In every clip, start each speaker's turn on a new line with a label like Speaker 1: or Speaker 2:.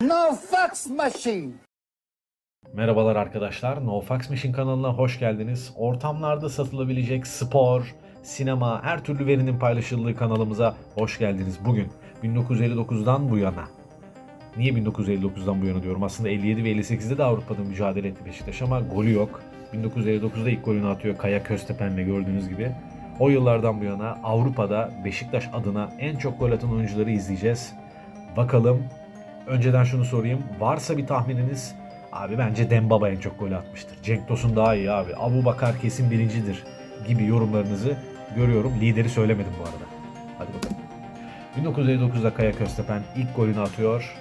Speaker 1: No fax machine.
Speaker 2: Merhabalar arkadaşlar. No Fax Machine kanalına hoş geldiniz. Ortamlarda satılabilecek spor, sinema, her türlü verinin paylaşıldığı kanalımıza hoş geldiniz. Bugün 1959'dan bu yana. Niye 1959'dan bu yana diyorum? Aslında 57 ve 58'de de Avrupa'da mücadele etti Beşiktaş ama golü yok. 1959'da ilk golünü atıyor Kaya Köztepen'le gördüğünüz gibi. O yıllardan bu yana Avrupa'da Beşiktaş adına en çok gol atan oyuncuları izleyeceğiz. Bakalım Önceden şunu sorayım. Varsa bir tahmininiz abi bence Dembaba en çok gol atmıştır. Cenk Tosun daha iyi abi. Abu Bakar kesin birincidir gibi yorumlarınızı görüyorum. Lideri söylemedim bu arada. Hadi bakalım. 1959'da Kaya Köztepen ilk golünü atıyor.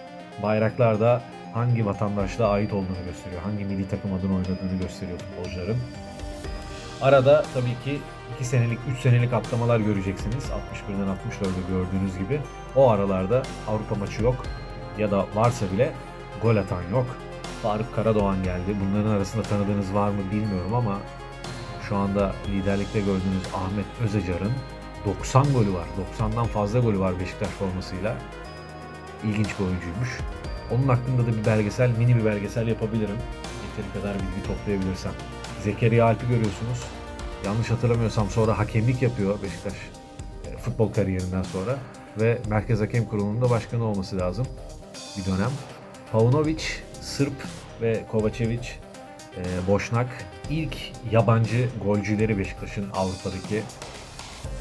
Speaker 2: Bayraklar da hangi vatandaşlığa ait olduğunu gösteriyor. Hangi milli takım adına oynadığını gösteriyor futbolcuların. Arada tabii ki 2 senelik, 3 senelik atlamalar göreceksiniz. 61'den 64'e gördüğünüz gibi. O aralarda Avrupa maçı yok ya da varsa bile gol atan yok. Faruk Karadoğan geldi. Bunların arasında tanıdığınız var mı bilmiyorum ama şu anda liderlikte gördüğünüz Ahmet Özecar'ın 90 golü var. 90'dan fazla golü var Beşiktaş formasıyla. İlginç bir oyuncuymuş. Onun hakkında da bir belgesel, mini bir belgesel yapabilirim. Yeteri kadar bilgi toplayabilirsem. Zekeriya Alp'i görüyorsunuz. Yanlış hatırlamıyorsam sonra hakemlik yapıyor Beşiktaş e, futbol kariyerinden sonra ve Merkez Hakem Kurulu'nun da başkanı olması lazım bir dönem. Paunovic, Sırp ve Kovacevic, e, Boşnak ilk yabancı golcüleri Beşiktaş'ın Avrupa'daki.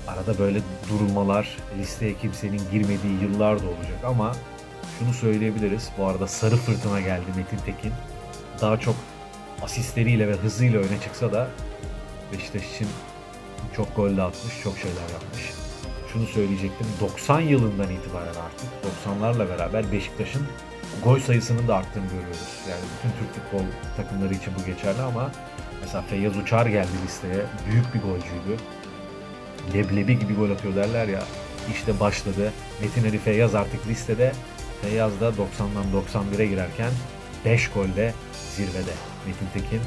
Speaker 2: Arada böyle durulmalar, listeye kimsenin girmediği yıllar da olacak ama şunu söyleyebiliriz. Bu arada sarı fırtına geldi Metin Tekin. Daha çok asistleriyle ve hızıyla öne çıksa da Beşiktaş için çok gol de atmış, çok şeyler yapmış. Şunu söyleyecektim. 90 yılından itibaren artık 90'larla beraber Beşiktaş'ın gol sayısının da arttığını görüyoruz. Yani bütün Türk futbol takımları için bu geçerli ama mesela Feyyaz Uçar geldi listeye. Büyük bir golcüydü. Leblebi gibi gol atıyor derler ya. İşte başladı. Metin Ali Feyyaz artık listede. Feyyaz da 90'dan 91'e girerken 5 golle zirvede. Metin Tekin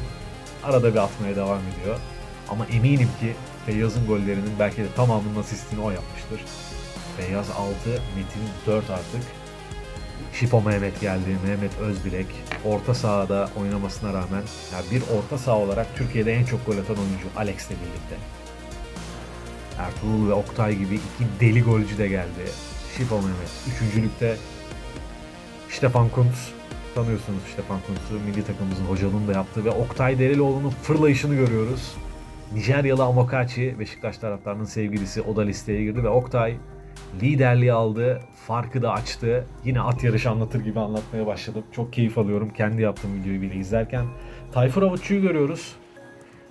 Speaker 2: arada bir atmaya devam ediyor. Ama eminim ki Feyyaz'ın gollerinin belki de tamamının asistini o yapmıştır. Feyyaz 6, Metin 4 artık. Şipo Mehmet geldi, Mehmet Özbilek. Orta sahada oynamasına rağmen yani bir orta saha olarak Türkiye'de en çok gol atan oyuncu Alex'le birlikte. Ertuğrul ve Oktay gibi iki deli golcü de geldi. Şipo Mehmet. Üçüncülükte Stefan Kuntz. Tanıyorsunuz Stefan Kuntz'u. Milli takımımızın hocalığını da yaptı ve Oktay Derelioğlu'nun fırlayışını görüyoruz. Nijeryalı Amokachi, Beşiktaş taraftarının sevgilisi o da listeye girdi ve Oktay liderliği aldı, farkı da açtı. Yine at yarışı anlatır gibi anlatmaya başladım. Çok keyif alıyorum kendi yaptığım videoyu bile izlerken. Tayfur Avutçu'yu görüyoruz.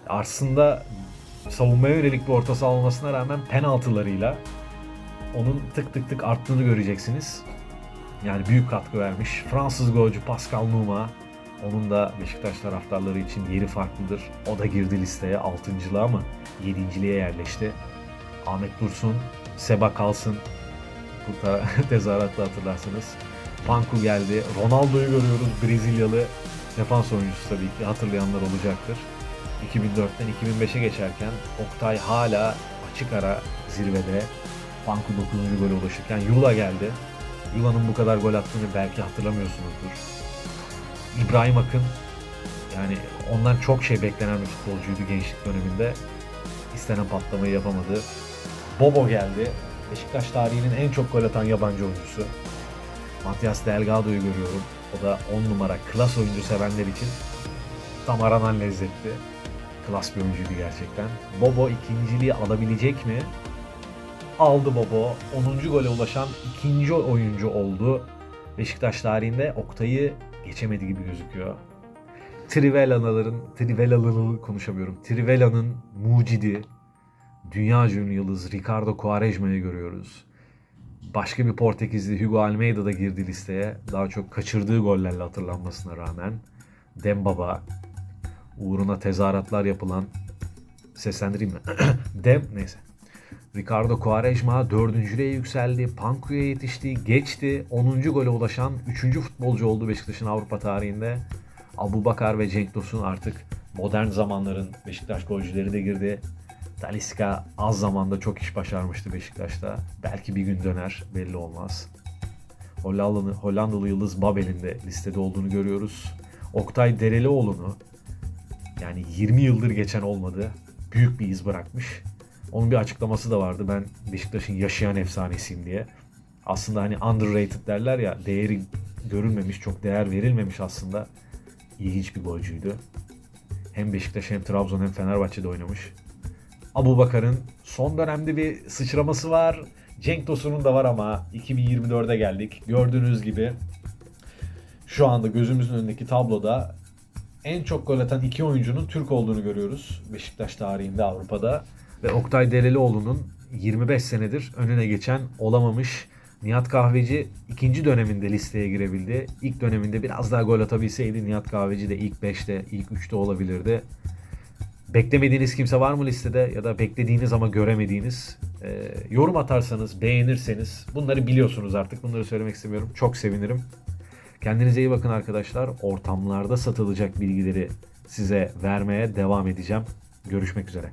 Speaker 2: Aslında savunmaya yönelik bir orta olmasına rağmen penaltılarıyla onun tık tık tık arttığını göreceksiniz. Yani büyük katkı vermiş. Fransız golcü Pascal Nouma onun da Beşiktaş taraftarları için yeri farklıdır. O da girdi listeye 6.lığa mı 7.liğe yerleşti. Ahmet Dursun, Seba Kalsın bu da tezahüratla hatırlarsınız. Panku geldi. Ronaldo'yu görüyoruz. Brezilyalı defans oyuncusu tabii ki hatırlayanlar olacaktır. 2004'ten 2005'e geçerken Oktay hala açık ara zirvede. Panku 9. gole ulaşırken Yula geldi. Yula'nın bu kadar gol attığını belki hatırlamıyorsunuzdur. İbrahim Akın yani ondan çok şey beklenen bir futbolcuydu gençlik döneminde. İstenen patlamayı yapamadı. Bobo geldi. Beşiktaş tarihinin en çok gol atan yabancı oyuncusu. Matias Delgado'yu görüyorum. O da 10 numara klas oyuncu sevenler için tam aranan lezzetti. Klas bir oyuncuydu gerçekten. Bobo ikinciliği alabilecek mi? Aldı Bobo. 10. gole ulaşan ikinci oyuncu oldu. Beşiktaş tarihinde Oktay'ı geçemedi gibi gözüküyor. Trivela'ların, Trivela'ların konuşamıyorum. Trivela'nın mucidi, dünya ünlü yıldız Ricardo Quaresma'yı görüyoruz. Başka bir Portekizli Hugo Almeida da girdi listeye. Daha çok kaçırdığı gollerle hatırlanmasına rağmen. Dembaba, uğruna tezahüratlar yapılan seslendireyim mi? Dem neyse. Ricardo Quaresma dördüncülüğe yükseldi. Panku'ya yetişti. Geçti. 10. gole ulaşan 3. futbolcu oldu Beşiktaş'ın Avrupa tarihinde. Abu Bakar ve Cenk Tosun artık modern zamanların Beşiktaş golcüleri de girdi. Talisca az zamanda çok iş başarmıştı Beşiktaş'ta. Belki bir gün döner belli olmaz. Hollandalı, Hollandalı Yıldız Babel'in de listede olduğunu görüyoruz. Oktay Derelioğlu'nu yani 20 yıldır geçen olmadı. Büyük bir iz bırakmış. Onun bir açıklaması da vardı. Ben Beşiktaş'ın yaşayan efsanesiyim diye. Aslında hani underrated derler ya değeri görülmemiş, çok değer verilmemiş aslında. İlginç bir golcüydü. Hem Beşiktaş hem Trabzon hem Fenerbahçe'de oynamış. Abu Bakar'ın son dönemde bir sıçraması var. Cenk Tosun'un da var ama 2024'e geldik. Gördüğünüz gibi şu anda gözümüzün önündeki tabloda en çok gol atan iki oyuncunun Türk olduğunu görüyoruz. Beşiktaş tarihinde Avrupa'da. Ve Oktay Derelioğlu'nun 25 senedir önüne geçen olamamış. Nihat Kahveci ikinci döneminde listeye girebildi. İlk döneminde biraz daha gol atabilseydi Nihat Kahveci de ilk 5'te, ilk 3'te olabilirdi. Beklemediğiniz kimse var mı listede ya da beklediğiniz ama göremediğiniz? Ee, yorum atarsanız, beğenirseniz bunları biliyorsunuz artık. Bunları söylemek istemiyorum. Çok sevinirim. Kendinize iyi bakın arkadaşlar. Ortamlarda satılacak bilgileri size vermeye devam edeceğim. Görüşmek üzere.